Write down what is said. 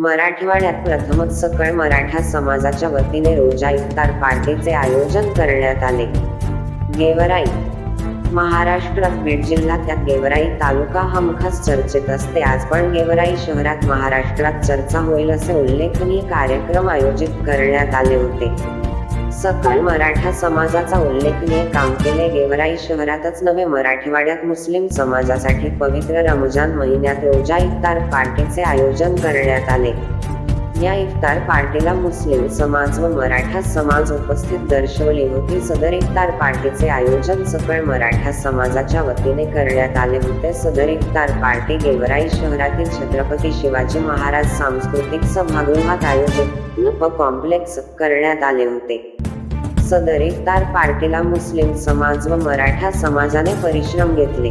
मराठवाड्यात प्रथमच सकळ मराठा समाजाच्या वतीने रोजा इफ्तार पार्टीचे आयोजन करण्यात आले. गेवराई महाराष्ट्रात बीड जिल्ह्यात गेवराई तालुका हा हमखास चर्चेत असते. आज पण गेवराई शहरात महाराष्ट्रात चर्चा होईल असे उल्लेखनीय कार्यक्रम आयोजित करण्यात आले होते. सकल मराठा समाजाचा उल्लेखनीय काम केले. गेवराई शहरातच नव्हे मराठवाड्यात मुस्लिम समाजासाठी पवित्र रमजान महिन्यात रोजा इफ्तार पार्टीचे आयोजन करण्यात आले. या इफ्तार पार्टीला मुस्लिम समाज व मराठा समाज उपस्थित दर्शवली होती. सदर इफ्तार पार्टीचे आयोजन सकळ मराठा समाजाच्या वतीने करण्यात आले होते. सदर इफ्तार पार्टी गेवराई शहरातील छत्रपती शिवाजी महाराज सांस्कृतिक सभागृहात आयोजित नप कॉम्प्लेक्स करण्यात आले होते. सदर इफ्तार पार्टीला मुस्लिम समाज व मराठा समाजाने परिश्रम घेतले.